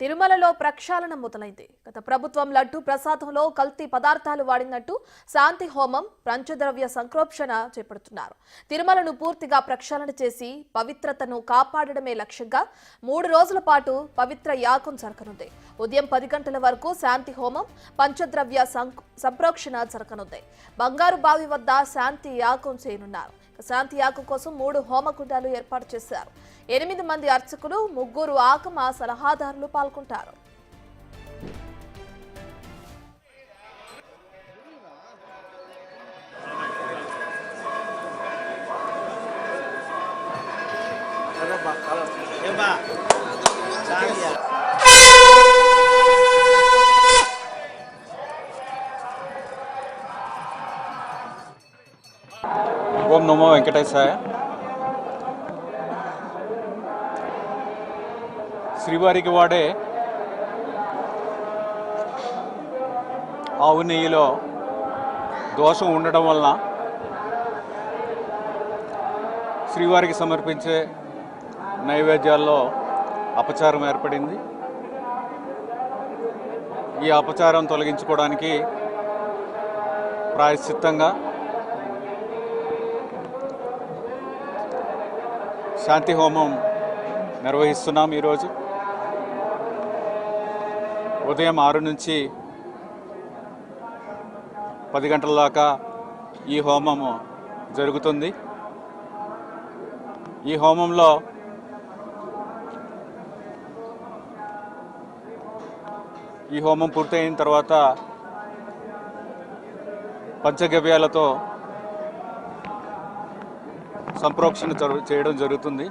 తిరుమలలో ప్రక్షాళన మొదలైంది. గత ప్రభుత్వం లడ్డు ప్రసాదంలో కల్తీ పదార్థాలు వాడినట్టు శాంతి హోమం పంచద్రవ్య సంక్రోక్షణ చేపడుతున్నారు. తిరుమలను పూర్తిగా ప్రక్షాళన చేసి పవిత్రతను కాపాడడమే లక్ష్యంగా మూడు రోజుల పాటు పవిత్ర యాగం జరగనుంది. ఉదయం పది గంటల వరకు శాంతి హోమం పంచద్రవ్య సంప్రోక్షణ జరగనుంది. బంగారు బావి వద్ద శాంతి యాగం చేయనున్నారు. శాంతి యాగం కోసం మూడు హోమకుండాలు ఏర్పాటు చేశారు. ఎనిమిది మంది అర్చకులు ముగ్గురు ఆకమ సలహాదారులు పాల్గొంటారు. ఓం నమో వెంకటేశాయ. శ్రీవారికి వాడే ఆవు నెయ్యిలో దోషం ఉండడం వలన శ్రీవారికి సమర్పించే నైవేద్యాల్లో అపచారం ఏర్పడింది. ఈ అపచారం తొలగించుకోవడానికి ప్రాయశ్చిత్తంగా శాంతి హోమం నిర్వహిస్తున్నాం ఈరోజు. ఉదయం ఆరు నుంచి పది గంటల దాకా ఈ హోమము జరుగుతుంది. ఈ హోమంలో ఈ హోమం పూర్తయిన తర్వాత పంచగవ్యాలతో సంప్రోక్షణ చేయడం జరుగుతుంది.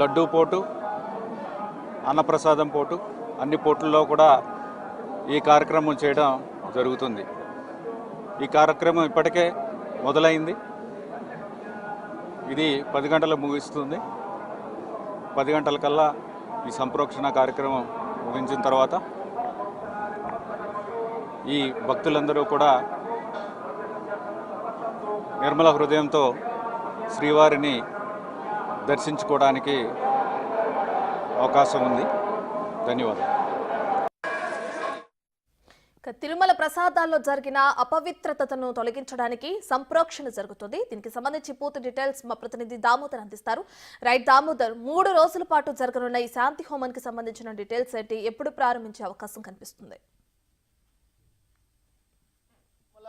లడ్డూ పోటు అన్నప్రసాదం పోటు అన్ని పోట్లలో కూడా ఈ కార్యక్రమం చేయడం జరుగుతుంది. ఈ కార్యక్రమం ఇప్పటికే మొదలైంది. ఇది పది గంటలకు ముగిస్తుంది. పది గంటల కల్లా ఈ సంప్రోక్షణ కార్యక్రమం ముగించిన తర్వాత ఈ భక్తులందరూ కూడా నిర్మల హృదయంతో శ్రీవారిని దర్శించుకోవడానికి అవకాశం ఉంది. ధన్యవాదాలు. తిరుమల ప్రసాదాల్లో జరిగిన అపవిత్రతను తొలగించడానికి సంప్రోక్షణ జరుగుతుంది. దీనికి సంబంధించి పూర్తి డీటెయిల్స్ మా ప్రతినిధి దామోదర్ అందిస్తారు. రైట్ దామోదర్ మూడు రోజుల పాటు జరగనున్న ఈ శాంతి హోమానికి సంబంధించిన డీటెయిల్స్ ఏంటి? ఎప్పుడు ప్రారంభించే అవకాశం కనిపిస్తుంది?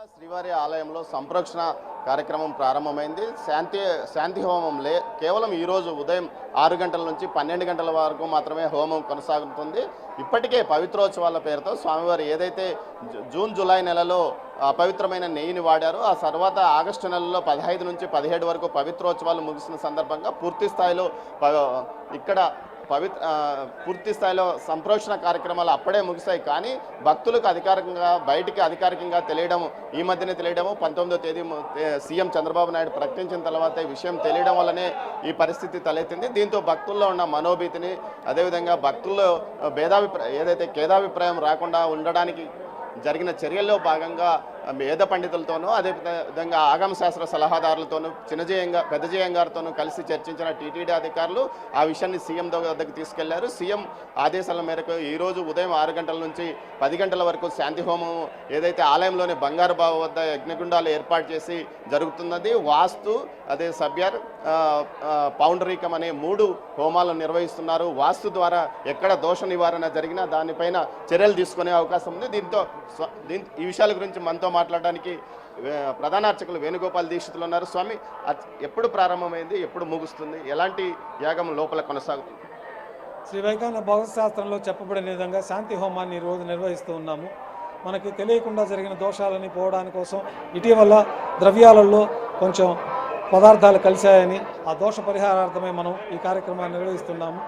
శ్రీవారి ఆలయంలో సంప్రోక్షణ కార్యక్రమం ప్రారంభమైంది. శాంతి శాంతి హోమం లే కేవలం ఈరోజు ఉదయం ఆరు గంటల నుంచి పన్నెండు గంటల వరకు మాత్రమే హోమం కొనసాగుతుంది. ఇప్పటికే పవిత్రోత్సవాల పేరుతో స్వామివారు ఏదైతే జూన్ జూలై నెలలో అపవిత్రమైన నెయ్యిని వాడారో ఆ తర్వాత ఆగస్టు నెలలో పదహైదు నుంచి పదిహేడు వరకు పవిత్రోత్సవాలు ముగిసిన సందర్భంగా పూర్తి స్థాయిలో ప- ఇక్కడ పవిత్ర పూర్తి స్థాయిలో సంప్రోషణ కార్యక్రమాలు అప్పుడే ముగిశాయి కానీ భక్తులకు అధికారికంగా బయటికి అధికారికంగా తెలియడం ఈ మధ్యనే తెలియడము పంతొమ్మిదో తేదీ సీఎం చంద్రబాబు నాయుడు ప్రకటించిన తర్వాత ఈ విషయం తెలియడం వల్లనే ఈ పరిస్థితి తలెత్తింది. దీంతో భక్తుల్లో ఉన్న మనోభీతిని అదేవిధంగా భక్తుల్లో భేదాభిప్రాయం ఏదైతే ఖేదాభిప్రాయం రాకుండా ఉండడానికి జరిగిన చర్యల్లో భాగంగా వేద పండితులతోనూ అదే విధంగా ఆగమ శాస్త్ర సలహాదారులతోనూ చిన్నజయం పెద్దజయం గారితోనూ కలిసి చర్చించిన టీటీడీ అధికారులు ఆ విషయాన్ని సీఎం దగ్గరికి తీసుకెళ్ళారు. సీఎం ఆదేశాల మేరకు ఈరోజు ఉదయం ఆరు గంటల నుంచి పది గంటల వరకు శాంతి హోమం ఏదైతే ఆలయంలోని బంగారు బావ వద్ద యజ్ఞగుండాలు ఏర్పాటు చేసి జరుగుతున్నది వాస్తు అదే సభ్యర్ పౌండరీకం అనే మూడు హోమాలను నిర్వహిస్తున్నారు. వాస్తు ద్వారా ఎక్కడ దోష నివారణ జరిగినా దానిపైన చర్యలు తీసుకునే అవకాశం ఉంది. దీంతో దీని ఈ విషయాల గురించి మనతో మాట్లాడడానికి ప్రధాన అర్చకులు వేణుగోపాల్ దీక్షితులు ఉన్నారు. స్వామి ఎప్పుడు ప్రారంభమైంది? ఎప్పుడు ముగుస్తుంది? ఎలాంటి యాగం లోపల కొనసాగుతుంది? శ్రీ వైకాన భగవత్ శాస్త్రంలో చెప్పబడిన విధంగా శాంతి హోమాన్ని ఈరోజు రోజు నిర్వహిస్తూ ఉన్నాము. మనకి తెలియకుండా జరిగిన దోషాలని పోవడాని కోసం ఇటీవల ద్రవ్యాలలో కొంచెం పదార్థాలు కలిశాయని ఆ దోష పరిహారార్థమే మనం ఈ కార్యక్రమాన్ని నిర్వహిస్తున్నాము.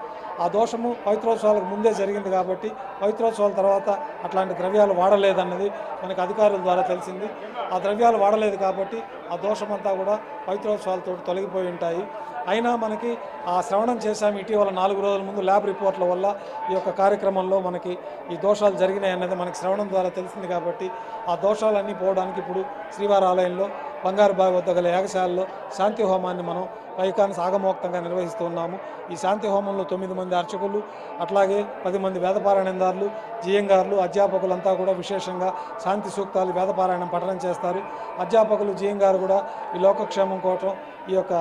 ఆ దోషము పవిత్రోత్సవాలకు ముందే జరిగింది కాబట్టి పవిత్రోత్సవాల తర్వాత అట్లాంటి ద్రవ్యాలు వాడలేదన్నది మనకి అధికారుల ద్వారా తెలిసింది. ఆ ద్రవ్యాలు వాడలేదు కాబట్టి ఆ దోషమంతా కూడా పవిత్రోత్సవాలతో తొలగిపోయి ఉంటాయి. అయినా మనకి ఆ శ్రవణం చేశాము ఇటీవల నాలుగు రోజుల ముందు ల్యాబ్ రిపోర్ట్ల వల్ల ఈ యొక్క కార్యక్రమంలో మనకి ఈ దోషాలు జరిగినాయి అన్నది మనకి శ్రవణం ద్వారా తెలిసింది కాబట్టి ఆ దోషాలన్నీ పోవడానికి ఇప్పుడు శ్రీవారి ఆలయంలో బంగారు బావి వద్ద గల యాగశాలలో శాంతి హోమాన్ని మనం వైఖాన్ని సాగమోక్తంగా నిర్వహిస్తూ ఉన్నాము. ఈ శాంతి హోమంలో తొమ్మిది మంది అర్చకులు అట్లాగే పది మంది వేదపారాయణదారులు జియంగారులు అధ్యాపకులంతా కూడా విశేషంగా శాంతి సూక్తాలు వేదపారాయణం పఠనం చేస్తారు. అధ్యాపకులు జియంగారు కూడా ఈ లోకక్షేమం కోసం ఈ యొక్క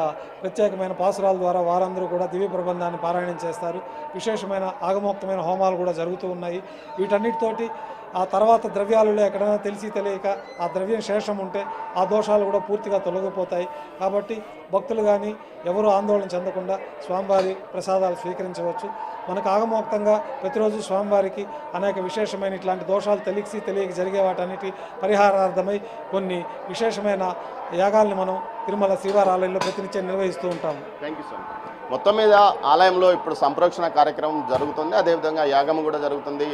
ప్రత్యేకమైన పాసురాల ద్వారా వారందరూ కూడా దివ్య ప్రబంధాన్ని పారాయణం చేస్తారు. విశేషమైన ఆగమోక్తమైన హోమాలు కూడా జరుగుతూ ఉన్నాయి. వీటన్నిటితోటి ఆ తర్వాత ద్రవ్యాలలో ఎక్కడైనా తెలిసి తెలియక ఆ ద్రవ్యం శేషం ఉంటే ఆ దోషాలు కూడా పూర్తిగా తొలగిపోతాయి. కాబట్టి భక్తులు కానీ ఎవరు ఆందోళన చెందకుండా స్వామివారి ప్రసాదాలు స్వీకరించవచ్చు. మనకు ఆగమోక్తంగా ప్రతిరోజు స్వామివారికి అనేక విశేషమైన ఇట్లాంటి దోషాలు తెలిసి తెలియక జరిగే వాటన్నిటి పరిహారార్థమై కొన్ని విశేషమైన యాగాల్ని మనం తిరుమల శ్రీవారాలయంలో ప్రతినిత్యం నిర్వహిస్తూ ఉంటాము. థ్యాంక్ యూ సార్ మొత్తం మీద ఆలయంలో ఇప్పుడు సంప్రోక్షణ కార్యక్రమం జరుగుతుంది. అదేవిధంగా యాగం కూడా జరుగుతుంది.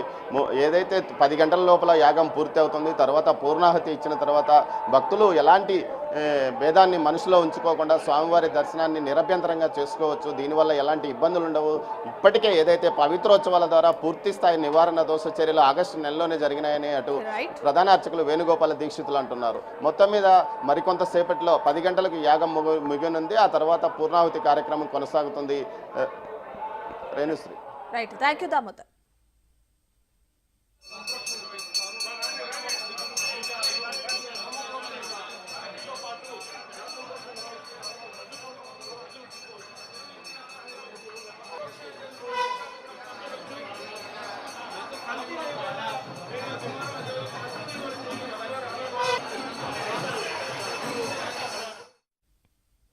ఏదైతే పది గంటల లోపల యాగం పూర్తి అవుతుంది తర్వాత పూర్ణాహతి ఇచ్చిన తర్వాత భక్తులు ఎలాంటి భేదాన్ని మనసులో ఉంచుకోకుండా స్వామివారి దర్శనాన్ని నిరభ్యంతరంగా చేసుకోవచ్చు. దీనివల్ల ఎలాంటి ఇబ్బందులు ఉండవు. ఇప్పటికే ఏదైతే పవిత్రోత్సవాల ద్వారా పూర్తి స్థాయి నివారణ దోష చర్యలు ఆగస్టు నెలలోనే జరిగినాయని అటు ప్రధాన అర్చకులు వేణుగోపాల దీక్షితులు అంటున్నారు. మొత్తం మీద మరికొంత సేపట్లో పది గంటలకు యాగం ముగు ముగినుంది. ఆ తర్వాత పూర్ణాహుతి కార్యక్రమం కొనసాగుతుంది. Renushree. Right thank you Damodar